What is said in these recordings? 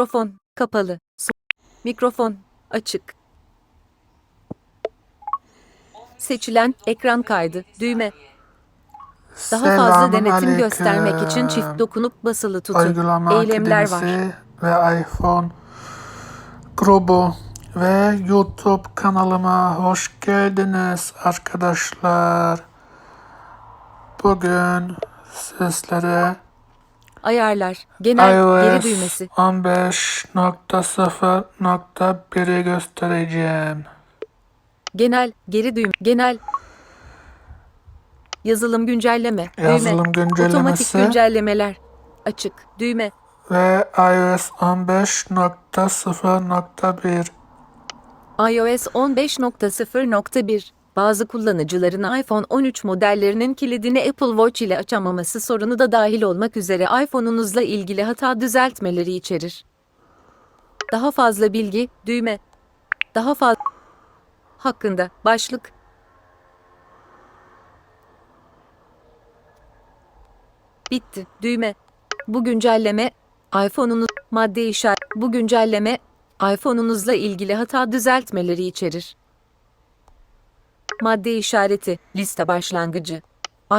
Mikrofon kapalı. Mikrofon açık. Seçilen ekran kaydı düğme. Daha fazla Selamun denetim aleyküm. göstermek için çift dokunup basılı tutun. Uygulama Eylemler var. Akademisi ve iPhone grubu ve YouTube kanalıma hoş geldiniz arkadaşlar. Bugün sizlere Ayarlar. Genel geri iOS düğmesi. 15.0.1'i göstereceğim. Genel geri düğme. Genel yazılım güncelleme. Yazılım düğme. Otomatik güncellemesi güncellemeler. Açık. Düğme. ve iOS 15.0.1 iOS 15.0.1 Bazı kullanıcıların iPhone 13 modellerinin kilidini Apple Watch ile açamaması sorunu da dahil olmak üzere iPhone'unuzla ilgili hata düzeltmeleri içerir. Daha fazla bilgi, düğme. Daha fazla hakkında başlık. Bitti. Düğme. Bu güncelleme iPhone'unuz madde işaret. Bu güncelleme iPhone'unuzla ilgili hata düzeltmeleri içerir. Madde işareti, liste başlangıcı.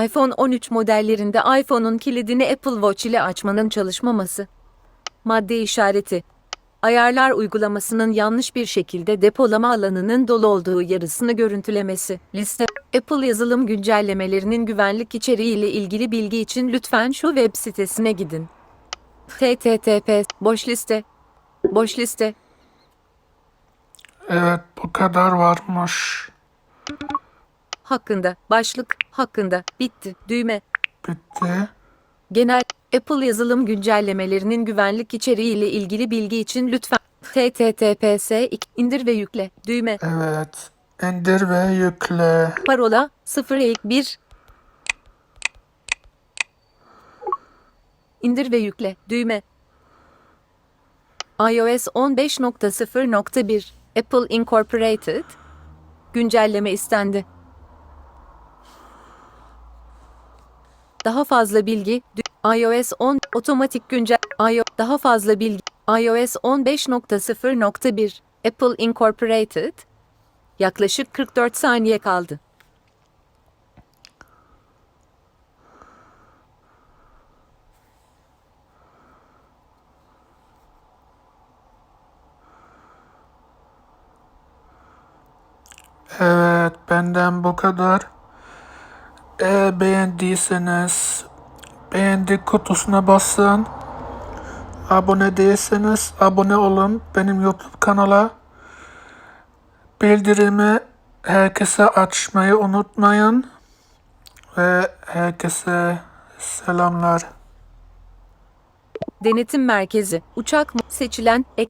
iPhone 13 modellerinde iPhone'un kilidini Apple Watch ile açmanın çalışmaması. Madde işareti, ayarlar uygulamasının yanlış bir şekilde depolama alanının dolu olduğu yarısını görüntülemesi. Liste, Apple yazılım güncellemelerinin güvenlik içeriği ile ilgili bilgi için lütfen şu web sitesine gidin. http boş liste boş liste Evet bu kadar varmış. Hakkında başlık hakkında bitti düğme Bitti. Genel Apple yazılım güncellemelerinin güvenlik içeriği ile ilgili bilgi için lütfen https indir ve yükle düğme Evet. İndir ve yükle. parola 0 indir ve yükle düğme iOS 15.0.1 Apple Incorporated güncelleme istendi. Daha fazla bilgi iOS 10 otomatik güncel iO daha fazla bilgi iOS 15.0.1 Apple Incorporated yaklaşık 44 saniye kaldı. Evet benden bu kadar. Eğer beğendiyseniz beğendi kutusuna basın. Abone değilseniz abone olun benim YouTube kanala. Bildirimi herkese açmayı unutmayın. Ve herkese selamlar. Denetim merkezi uçak mı seçilen ek